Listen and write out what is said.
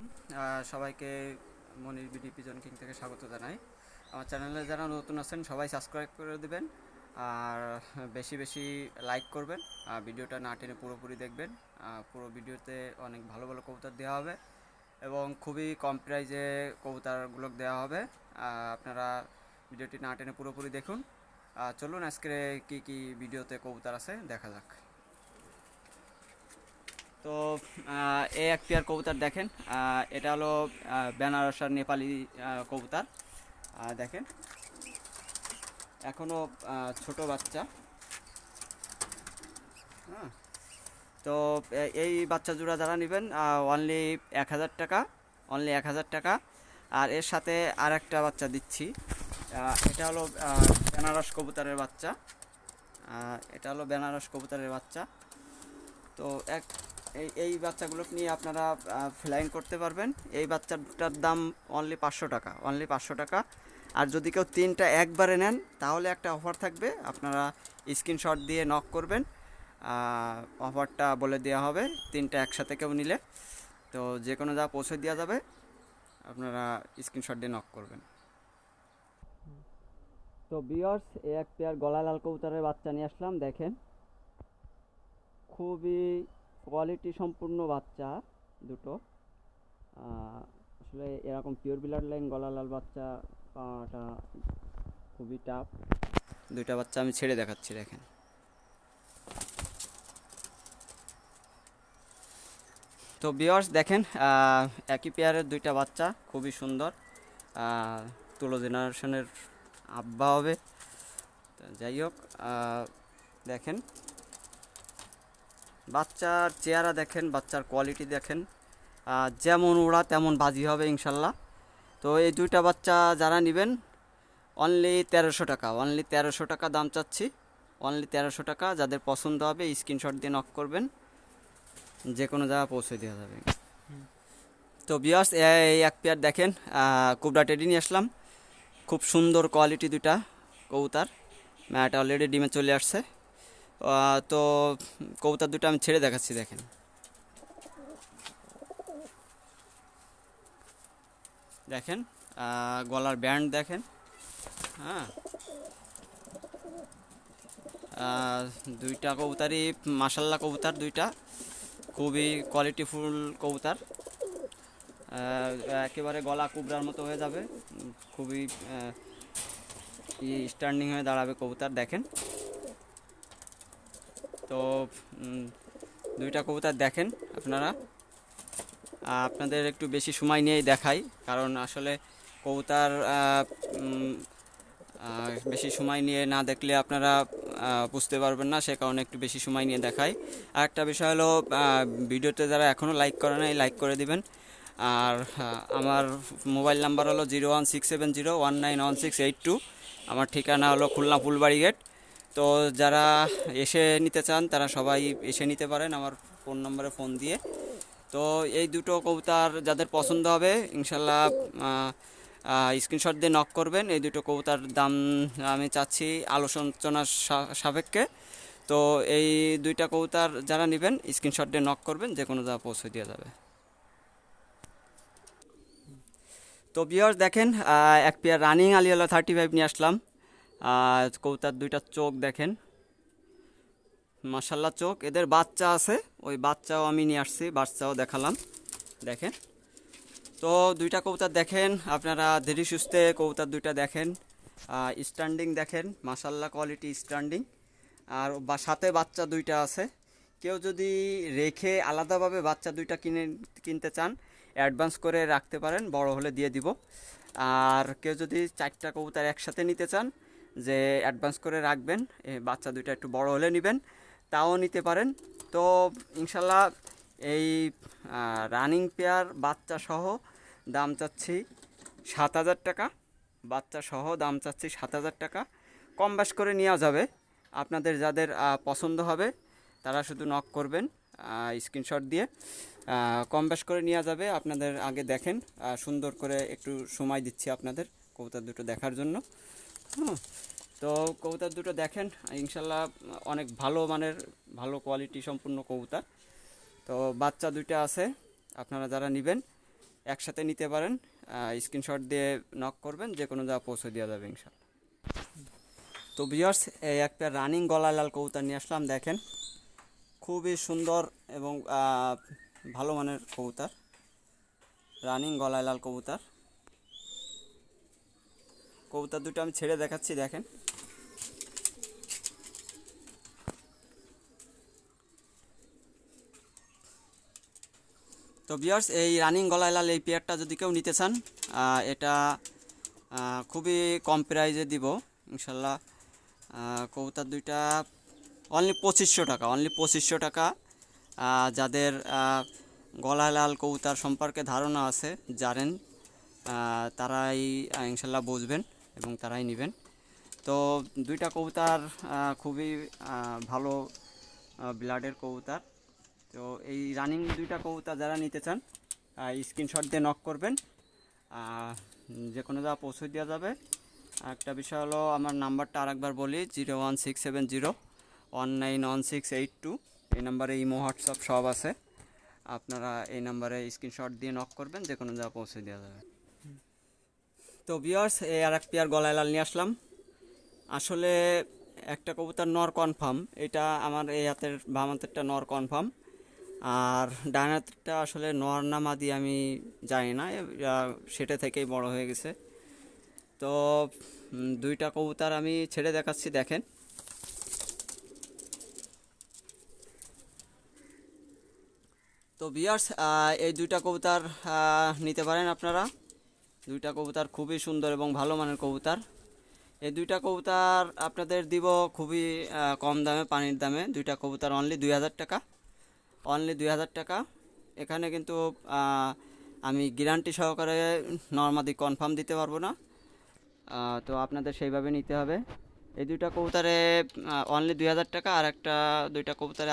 আলাইকুম। সবাইকে মনির BD pigeon king থেকে স্বাগত জানাই। আমার চ্যানেলে যারা নতুন আছেন, সবাই সাবস্ক্রাইব করে দেবেন আর বেশি বেশি লাইক করবেন। আর ভিডিওটা না টেনে পুরোপুরি দেখবেন। পুরো ভিডিওতে অনেক ভালো ভালো কবুতর দেওয়া হবে এবং খুবই কম প্রাইজে কবুতরগুলো দেওয়া হবে। আপনারা ভিডিওটি না টেনে পুরোপুরি দেখুন। চলুন আজকে কি কি ভিডিওতে কবুতর আছে দেখা যাক। তো এই এক পেয়ার কবুতর দেখেন। এটা হলো বেনারসার নেপালি কবুতর। দেখেন। এখনও আহ, ছোট বাচ্চা। হ্যাঁ। তো এই বাচ্চা জোড়া যারা নেবেন অনলি এক হাজার টাকা অনলি এক হাজার টাকা। আর এর সাথে আর একটা বাচ্চা দিচ্ছি। এটা হলো বেনারস কবুতরের বাচ্চা। এটা হলো বেনারস কবুতরের বাচ্চা। তো এক এই এই বাচ্চাগুলো নিয়ে আপনারা ফ্লাইং করতে পারবেন। এই বাচ্চাটার দাম অনলি পাঁচশো টাকা অনলি পাঁচশো টাকা। আর যদি কেউ তিনটা একবারে নেন, তাহলে একটা অফার থাকবে। আপনারা স্ক্রিনশট দিয়ে নক করবেন। অফারটা বলে দেওয়া হবে, তিনটা একসাথে কেউ নিলে। তো যে কোনো যা পৌঁছে দেওয়া যাবে, আপনারা স্ক্রিনশট দিয়ে নক করবেন। তো বিয়ার্স এই এক পেয়ার গলা লাল কবুতরের বাচ্চা নিয়ে আসলাম, দেখেন। খুবই কোয়ালিটি সম্পূর্ণ বাচ্চা দুটো। আসলে এরকম পিওর বিলার লাইন গলা লাল বাচ্চা পাওয়াটা খুবই টাফ দুইটা বাচ্চা আমি ছেড়ে দেখাচ্ছি, দেখেন। তো বিয়ার্স দেখেন একই পেয়ারের দুইটা বাচ্চা, খুবই সুন্দর। তুলো জেনারেশনের আব্বা হবে। যাই হোক দেখেন বাচ্চার চেহারা দেখেন বাচ্চার কোয়ালিটি দেখেন। যেমন ওরা তেমন বাজি হবে ইনশাল্লাহ। তো এই দুইটা বাচ্চা যারা নেবেন অনলি তেরোশো টাকা অনলি তেরোশো টাকা দাম চাচ্ছি। অনলি তেরোশো টাকা যাদের পছন্দ হবে স্ক্রিনশট দিয়ে নক করবেন। যে কোনো জায়গা পৌঁছে দেওয়া যাবে। তো বিয়াস এই এক পেয়ার দেখেন কুবরা টেডি নিয়ে আসলাম। খুব সুন্দর কোয়ালিটি দুটা কবুতার। ম্যাট অলরেডি ডিমে চলে আসছে। তো কবুতর দুটো আমি ছেড়ে দেখাচ্ছি, দেখেন। দেখেন গলার ব্যান্ড দেখেন। হ্যাঁ। দুইটা কবুতারই মাসাল্লা কবুতর দুইটা। খুবই কোয়ালিটিফুল কবুতর। একেবারে গলা কুবরার মতো হয়ে যাবে। খুবই স্ট্যান্ডিং হয়ে দাঁড়াবে কবুতর, দেখেন। তো দুইটা কবুতর দেখেন আপনারা। আপনাদের একটু বেশি সময় নিয়েই দেখাই, কারণ আসলে কবুতর বেশি সময় নিয়ে না দেখলে আপনারা বুঝতে পারবেন না, সে কারণে একটু বেশি সময় নিয়ে দেখাই। আর একটা বিষয় হলো ভিডিওতে যারা এখনও লাইক করে নাই, লাইক করে দিবেন। আর আমার মোবাইল নাম্বার হলো zero one six seven zero one nine one six eight two. আমার ঠিকানা হলো খুলনা ফুলবাড়ি গেট। তো যারা এসে নিতে চান, তারা সবাই এসে নিতে পারেন আমার ফোন নম্বরে ফোন দিয়ে। তো এই দুটো কবুতর যাদের পছন্দ হবে, ইনশাল্লাহ স্ক্রিনশট দিয়ে নক করবেন। এই দুটো কবুতার দাম আমি চাচ্ছি আলোচনার সাপেক্ষে। তো এই দুইটা কবুতর যারা নেবেন স্ক্রিনশট দিয়ে নক করবেন, যে কোনো জায়গা পৌঁছে দেওয়া যাবে। তো বিয়ার্স দেখেন এক পেয়ার রানিং আলিয়ালা থার্টি ফাইভ নিয়ে আসলাম। আর কবুতার দুইটা চোখ দেখেন। মাসাল্লা চোখ। এদের বাচ্চা আছে। ওই বাচ্চাও আমি নিয়ে আসছি, বাচ্চাও দেখালাম। দেখেন। তো দুইটা কবুতর দেখেন। আপনারা ধীরে সুস্থে কবুতর দুইটা দেখেন। স্ট্যান্ডিং দেখেন। মাসাল্লা কোয়ালিটি স্ট্যান্ডিং আর বা, সাথে বাচ্চা দুইটা আছে। কেউ যদি রেখে আলাদাভাবে বাচ্চা দুইটা কিনে, কিনতে চান অ্যাডভান্স করে রাখতে পারেন, বড় হলে দিয়ে দিব। আর কেউ যদি চারটা কবুতর একসাথে নিতে চান যে অ্যাডভান্স করে রাখবেন বাচ্চা দুইটা একটু বড় হলে নেবেন, তাও নিতে পারেন। তো ইনশাল্লাহ এই রানিং পেয়ার বাচ্চা সহ দাম চাচ্ছি সাত হাজার টাকা। বাচ্চা সহ দাম চাচ্ছি সাত হাজার টাকা। কম বেশ করে নেওয়া যাবে। আপনাদের যাদের পছন্দ হবে, তারা শুধু নক করবেন স্ক্রিনশট দিয়ে। কম বেশ করে নেওয়া যাবে। আপনাদের আগে দেখেন সুন্দর করে একটু সময় দিচ্ছি আপনাদের কবুতর দুটো দেখার জন্য। তো কবুতর দুটো দেখেন ইনশাল্লাহ অনেক ভালো মানের, ভালো কোয়ালিটি সম্পূর্ণ কবুতর। তো বাচ্চা দুইটা আছে, আপনারা যারা নেবেন, একসাথে নিতে পারেন স্ক্রিনশট দিয়ে নক করবেন যে কোনো জায়গা পৌঁছে দেওয়া যাবে ইনশাল্লাহ। তো বিয়ার্স এই এক পেয়ার রানিং গলা লাল কবুতর নিয়ে আসলাম, দেখেন। খুবই সুন্দর এবং ভালো মানের কবুতর। রানিং গলায় লাল কবুতর। কবুতর দুটো আমি ছেড়ে দেখাচ্ছি দেখেন। তো বিয়ার্স এই রানিং গলায় লাল এই পেয়ারটা যদি কেউ নিতে চান এটা খুবই কম প্রাইজে দিব ইনশাল্লাহ। কবুতর দুইটা অনলি পঁচিশশো টাকা অনলি পঁচিশশো টাকা। যাদের আহ, গলায় লাল কবুতর সম্পর্কে ধারণা আছে জানেন তারাই ইনশাল্লাহ বুঝবেন। এবং তারাই নেবেন। তো দুইটা কবুতর খুবই ভালো ব্লাডের কবুতর। তো এই রানিং দুইটা কবুতর যারা নিতে চান স্ক্রিনশট দিয়ে নক করবেন। যে কোনো জায়গা পৌঁছে দেওয়া যাবে। একটা বিষয় হলো, আমার নাম্বারটা আরেকবার বলি, zero one six seven zero one nine one six eight two. এই নাম্বারে ইমো, হোয়াটসঅ্যাপ সব আছে। আপনারা এই নাম্বারে স্ক্রিনশট দিয়ে নক করবেন যে কোনো জায়গা পৌঁছে দেওয়া যাবে। তো বিয়ার্স এই আর এক পেয়ার গলায় লাল নিয়ে আসলাম। আসলে একটা কবুতর নর কনফার্ম এটা আমার এই হাতের বাম হাতেরটা নর কনফার্ম আর ডান হাতেরটা আসলে নর না মাদি আমি জানি না সেটা থেকেই বড় হয়ে গেছে। তো দুইটা কবুতর আমি ছেড়ে দেখাচ্ছি, দেখেন। তো বিয়ার্স এই দুইটা কবুতর নিতে পারেন আপনারা। দুইটা কবুতর খুবই সুন্দর এবং ভালো মানের কবুতর। এই দুইটা কবুতর আপনাদের দিব খুবই কম দামে, পানির দামে। দুইটা কবুতর অনলি দুই হাজার টাকা। অনলি দুই হাজার টাকা। এখানে কিন্তু আমি গ্যারান্টি সহকারে নর্মাদি কনফার্ম দিতে পারব না। তো আপনাদের সেইভাবে নিতে হবে। এই দুইটা কবুতরে অনলি দুই হাজার টাকা আর একটা, দুইটা কবুতরে